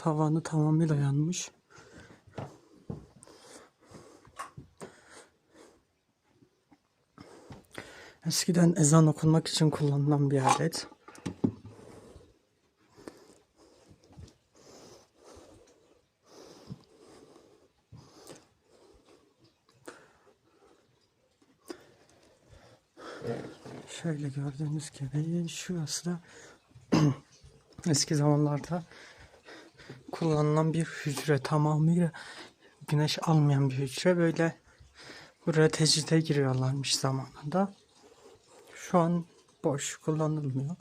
Tavanı tamamıyla yanmış. Eskiden ezan okunmak için kullanılan bir alet. Şöyle gördüğünüz gibi şurası da eski zamanlarda kullanılan bir hücre tamamıyla güneş almayan bir hücre böyle buraya tecride giriyorlarmış zamanında. Şu an boş kullanılmıyor.